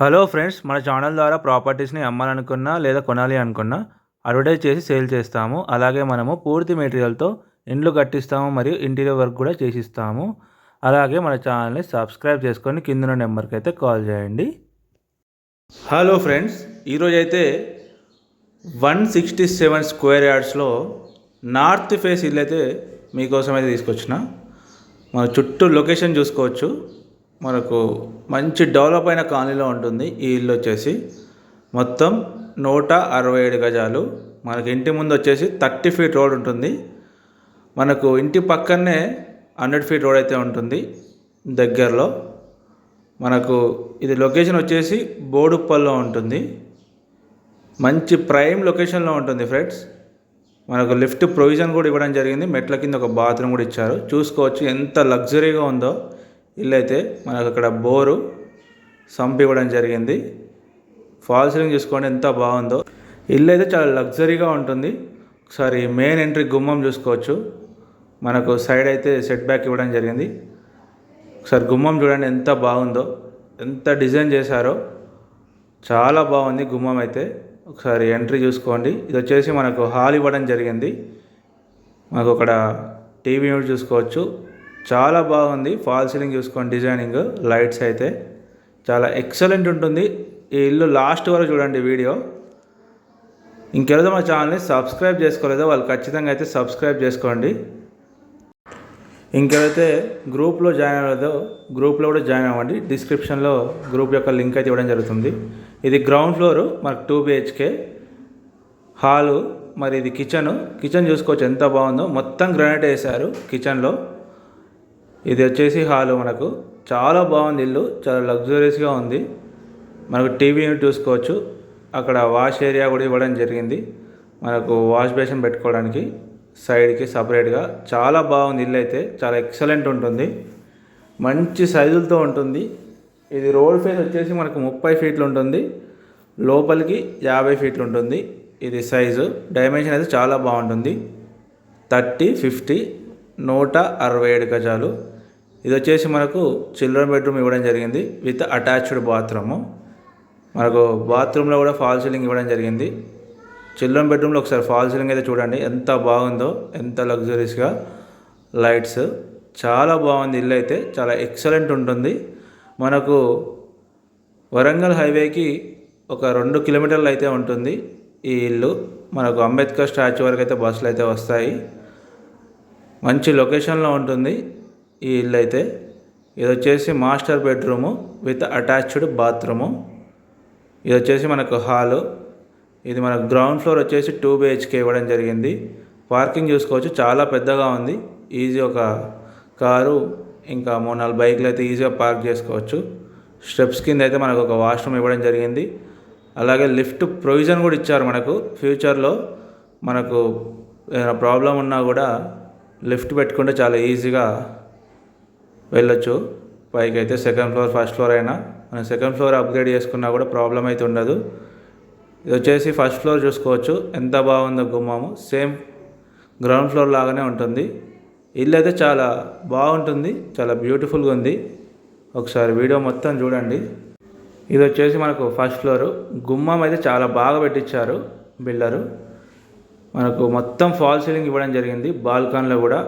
Hello friends మన channel ద్వారా ప్రాపర్టీస్ని అమ్మాలనుకున్నా లేదా కొనాలి అనుకున్నా అడ్వర్టైజ్ చేసి సేల్ చేస్తాము. అలాగే మనము పూర్తి మెటీరియల్తో ఇండ్లు కట్టిస్తాము మరియు ఇంటీరియర్ వర్క్ కూడా చేసిస్తాము. అలాగే మన ఛానల్ని సబ్స్క్రైబ్ చేసుకొని కింద నెంబర్కి అయితే కాల్ చేయండి. హలో ఫ్రెండ్స్ ఈరోజు అయితే వన్ సిక్స్టీ సెవెన్ స్క్వేర్ యార్డ్స్లో నార్త్ ఫేస్ ఇల్లు అయితే మీకోసం అయితే తీసుకొచ్చిన. మన చుట్టూ లొకేషన్ చూసుకోవచ్చు. మనకు మంచి డెవలప్ అయిన కాలనీలో ఉంటుంది. ఈ ఇల్లు వచ్చేసి మొత్తం నూట అరవై ఏడు గజాలు. మనకి ఇంటి ముందు వచ్చేసి థర్టీ ఫీట్ రోడ్ ఉంటుంది. మనకు ఇంటి పక్కనే హండ్రెడ్ ఫీట్ రోడ్ అయితే ఉంటుంది దగ్గరలో. మనకు ఇది లొకేషన్ వచ్చేసి బోడుప్పల్లో ఉంటుంది. మంచి ప్రైమ్ లొకేషన్లో ఉంటుంది ఫ్రెండ్స్. మనకు లిఫ్ట్ ప్రొవిజన్ కూడా ఇవ్వడం జరిగింది. మెట్ల కింద ఒక బాత్రూమ్ కూడా ఇచ్చారు. చూసుకోవచ్చు ఎంత లగ్జరీగా ఉందో. ఇల్లు అయితే మనకు అక్కడ బోరు సంప్ ఇవ్వడం జరిగింది. ఫాల్ సీలింగ్ చూసుకోండి ఎంత బాగుందో. ఇల్లు అయితే చాలా లగ్జరీగా ఉంటుంది. ఒకసారి మెయిన్ ఎంట్రీ గుమ్మం చూసుకోవచ్చు. మనకు సైడ్ అయితే సెట్ బ్యాక్ ఇవ్వడం జరిగింది. ఒకసారి గుమ్మం చూడండి ఎంత బాగుందో. ఎంత డిజైన్ చేశారో. చాలా బాగుంది గుమ్మం అయితే. ఒకసారి ఎంట్రీ చూసుకోండి. ఇది వచ్చేసి మనకు హాల్ ఇవ్వడం జరిగింది. మనకు అక్కడ టీవీ యూనిట్ చూసుకోవచ్చు. చాలా బాగుంది. ఫాల్ సీలింగ్ చూసుకోండి డిజైనింగ్ లైట్స్ అయితే. చాలా ఎక్సలెంట్ ఉంటుంది. ఈ ఇల్లు లాస్ట్ వరకు చూడండి వీడియో. ఇంకెవరిదో మా ఛానల్ని సబ్స్క్రైబ్ చేసుకోలేదో వాళ్ళు ఖచ్చితంగా అయితే సబ్స్క్రైబ్ చేసుకోండి. ఇంకెవరైతే గ్రూప్లో జాయిన్ అవ్వలేదో గ్రూప్లో కూడా జాయిన్ అవ్వండి. డిస్క్రిప్షన్లో గ్రూప్ యొక్క లింక్ అయితే ఇవ్వడం జరుగుతుంది. ఇది గ్రౌండ్ ఫ్లోరు మనకు టూ బిహెచ్కే హాలు మరి ఇది కిచెన్ కిచెన్ చూసుకోవచ్చు ఎంత బాగుందో. మొత్తం గ్రానైట్ వేశారు కిచెన్లో ఇది వచ్చేసి హాలు మనకు. చాలా బాగుంది ఇల్లు. చాలా లగ్జూరియస్గా ఉంది. మనకు టీవీ చూసుకోవచ్చు. అక్కడ వాష్ ఏరియా కూడా ఇవ్వడం జరిగింది. మనకు వాష్ బేసిన్ పెట్టుకోవడానికి సైడ్కి సపరేట్గా చాలా బాగుంది ఇల్లు అయితే. చాలా ఎక్సలెంట్ ఉంటుంది. మంచి సైజులతో ఉంటుంది. ఇది రోడ్ ఫేస్ వచ్చేసి మనకు ముప్పై ఫీట్లు ఉంటుంది. లోపలికి యాభై ఫీట్లు ఉంటుంది. ఇది సైజు డైమెన్షన్ అయితే చాలా బాగుంటుంది. థర్టీ ఫిఫ్టీ నూట అరవై ఏడు గజాలు. ఇది వచ్చేసి మనకు చిల్డ్రన్ బెడ్రూమ్ ఇవ్వడం జరిగింది విత్ అటాచ్డ్ బాత్రూము. మనకు బాత్రూంలో కూడా ఫాల్ సీలింగ్ ఇవ్వడం జరిగింది. చిల్డ్రన్ బెడ్రూమ్లో ఒకసారి ఫాల్ సీలింగ్ అయితే చూడండి ఎంత బాగుందో ఎంత లగ్జరీస్గా. లైట్స్ చాలా బాగుంది ఇల్లు అయితే చాలా ఎక్సలెంట్ ఉంటుంది. మనకు వరంగల్ హైవేకి ఒక రెండు కిలోమీటర్లు అయితే ఉంటుంది ఈ ఇల్లు. మనకు అంబేద్కర్ స్టాచ్యూ వరకు అయితే బస్సులు అయితే వస్తాయి. మంచి లొకేషన్లో ఉంటుంది. ఈ ఇల్లు అయితే ఇది వచ్చేసి master bedroom with attached bathroom. ఇది వచ్చేసి మనకు హాలు. ఇది మనకు గ్రౌండ్ ఫ్లోర్ వచ్చేసి టూ బిహెచ్కే ఇవ్వడం జరిగింది. పార్కింగ్ చూసుకోవచ్చు చాలా పెద్దగా ఉంది. ఈజీ ఒక కారు ఇంకా మూడు నాలుగు బైక్లు అయితే ఈజీగా పార్క్ చేసుకోవచ్చు. స్టెప్స్ కింద అయితే మనకు ఒక వాష్రూమ్ ఇవ్వడం జరిగింది. అలాగే లిఫ్ట్ ప్రొవిజన్ కూడా ఇచ్చారు మనకు. ఫ్యూచర్లో మనకు ఏదైనా ప్రాబ్లం ఉన్నా కూడా లిఫ్ట్ పెట్టుకుంటే చాలా ఈజీగా వెళ్ళొచ్చు. పైకి అయితే సెకండ్ ఫ్లోర్ ఫస్ట్ ఫ్లోర్ అయినా. మనం సెకండ్ ఫ్లోర్ అప్గ్రేడ్ చేసుకున్నా కూడా ప్రాబ్లం అయితే ఉండదు. ఇది వచ్చేసి ఫస్ట్ ఫ్లోర్ చూసుకోవచ్చు. ఎంత బాగుందో గుమ్మము. సేమ్ గ్రౌండ్ ఫ్లోర్ లాగానే ఉంటుంది. ఇల్లు అయితే చాలా బాగుంటుంది. చాలా బ్యూటిఫుల్గా ఉంది. ఒకసారి వీడియో మొత్తం చూడండి. ఇది వచ్చేసి మనకు ఫస్ట్ ఫ్లోరు గుమ్మం అయితే చాలా బాగా పెట్టించారు బిల్డరు మనకు మొత్తం ఫాల్ సీలింగ్ ఇవ్వడం జరిగింది. బాల్కాన్లో కూడా.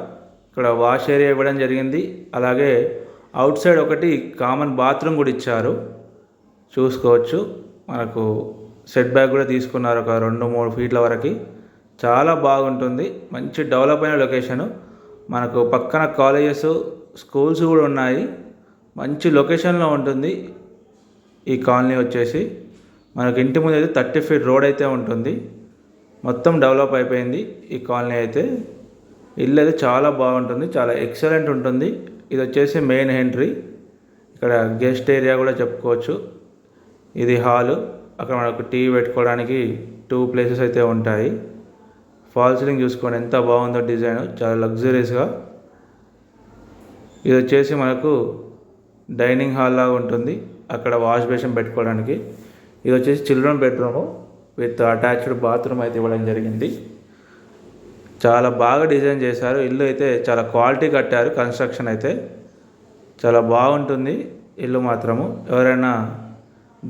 ఇక్కడ వాష్ ఏరియా ఇవ్వడం జరిగింది. అలాగే అవుట్ సైడ్ ఒకటి కామన్ బాత్రూమ్ కూడా ఇచ్చారు. చూసుకోవచ్చు. మనకు సెట్ బ్యాక్ కూడా తీసుకున్నారు ఒక రెండు మూడు ఫీట్ల వరకు. చాలా బాగుంటుంది. మంచి డెవలప్ అయిన లొకేషను. మనకు పక్కన కాలేజెస్ స్కూల్స్ కూడా ఉన్నాయి. మంచి లొకేషన్లో ఉంటుంది. ఈ కాలనీ వచ్చేసి. మనకు ఇంటి ముందు అయితే థర్టీ ఫీట్ రోడ్ అయితే ఉంటుంది. మొత్తం డెవలప్ అయిపోయింది ఈ కాలనీ అయితే. ఇల్లు అయితే చాలా బాగుంటుంది చాలా ఎక్సలెంట్ ఉంటుంది. ఇది వచ్చేసి మెయిన్ ఎంట్రీ. ఇక్కడ గెస్ట్ ఏరియా కూడా చెప్పుకోవచ్చు. ఇది హాలు. అక్కడ మనకు టీవీ పెట్టుకోవడానికి టూ ప్లేసెస్ అయితే ఉంటాయి. ఫాల్ సీలింగ్ చూసుకోండి ఎంత బాగుందో డిజైన్. చాలా లగ్జరీస్గా. ఇది వచ్చేసి మనకు డైనింగ్ హాల్ లాగా ఉంటుంది. అక్కడ వాష్ బేసిన్ పెట్టుకోవడానికి. ఇది వచ్చేసి children bedroom with attached bathroom అయితే ఇవ్వడం జరిగింది. చాలా బాగా డిజైన్ చేశారు. ఇల్లు అయితే చాలా క్వాలిటీ కట్టారు. కన్స్ట్రక్షన్ అయితే చాలా బాగుంటుంది ఇల్లు మాత్రము. ఎవరైనా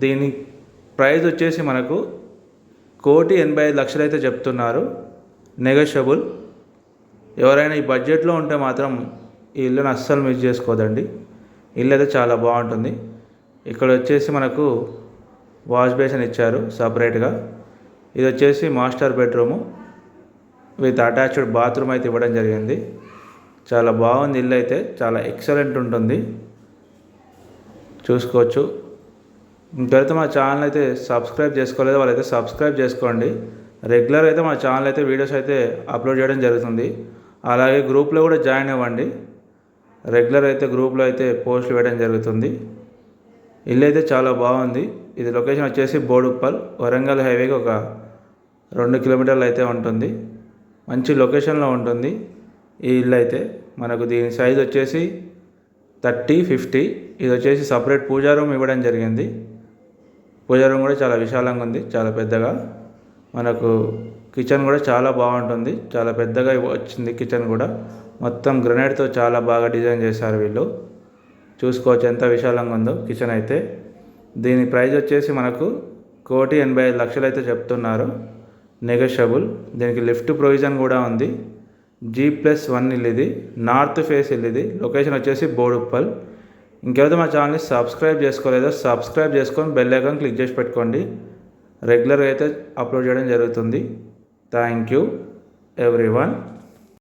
దీని ప్రైస్ వచ్చేసి మనకు కోటి ఎనభై ఐదు లక్షలు అయితే చెప్తున్నారు. నెగోషియబుల్. ఎవరైనా ఈ బడ్జెట్లో ఉంటే మాత్రం ఈ ఇల్లును అస్సలు మిస్ చేసుకోదండి. ఇల్లు అయితే చాలా బాగుంటుంది. ఇక్కడ వచ్చేసి మనకు వాష్ బేసిన్ ఇచ్చారు సపరేట్గా. ఇది వచ్చేసి master bedroom. With attached bathroom అయితే ఇవ్వడం జరిగింది. చాలా బాగుంది ఇల్లు అయితే. చాలా ఎక్సలెంట్ ఉంటుంది. చూసుకోవచ్చు. ఇంకైతే మా ఛానల్ అయితే సబ్స్క్రైబ్ చేసుకోలేదు వాళ్ళైతే సబ్స్క్రైబ్ చేసుకోండి. రెగ్యులర్ అయితే మా ఛానల్ అయితే వీడియోస్ అయితే అప్లోడ్ చేయడం జరుగుతుంది. అలాగే గ్రూప్లో కూడా జాయిన్ అవ్వండి. రెగ్యులర్ అయితే గ్రూప్లో అయితే పోస్టులు వేయడం జరుగుతుంది. ఇల్లు అయితే చాలా బాగుంది. ఇది లొకేషన్ వచ్చేసి బోడుప్పల్ వరంగల్ హైవేకి ఒక రెండు కిలోమీటర్లు అయితే ఉంటుంది. మంచి లొకేషన్లో ఉంటుంది ఈ ఇల్లు అయితే. మనకు దీని సైజ్ వచ్చేసి థర్టీ ఫిఫ్టీ. ఇది వచ్చేసి సపరేట్ పూజా రూమ్ ఇవ్వడం జరిగింది. పూజా రూమ్ కూడా చాలా విశాలంగా ఉంది చాలా పెద్దగా. మనకు కిచెన్ కూడా చాలా బాగుంటుంది చాలా పెద్దగా వచ్చింది కిచెన్ కూడా. మొత్తం గ్రనైట్తో చాలా బాగా డిజైన్ చేశారు వీళ్ళు. చూసుకోవచ్చు ఎంత విశాలంగా ఉందో కిచెన్ అయితే. దీని ప్రైస్ వచ్చేసి మనకు కోటి ఎనభై ఐదు లక్షలు అయితే చెప్తున్నారు. నెగోషియబుల్ దీనికి లిఫ్ట్ ప్రొవిజన్ కూడా ఉంది. జీ ప్లస్ వన్ ఇల్లు ఇది నార్త్ ఫేస్ ఇల్లు ఇది లొకేషన్ వచ్చేసి బోడుప్పల్. ఇంకెవరైతే మా ఛానల్ని సబ్స్క్రైబ్ చేసుకోలేదో సబ్స్క్రైబ్ చేసుకొని బెల్ ఐకాన్ క్లిక్ చేసి పెట్టుకోండి. రెగ్యులర్గా అయితే అప్లోడ్ చేయడం జరుగుతుంది. Thank you every one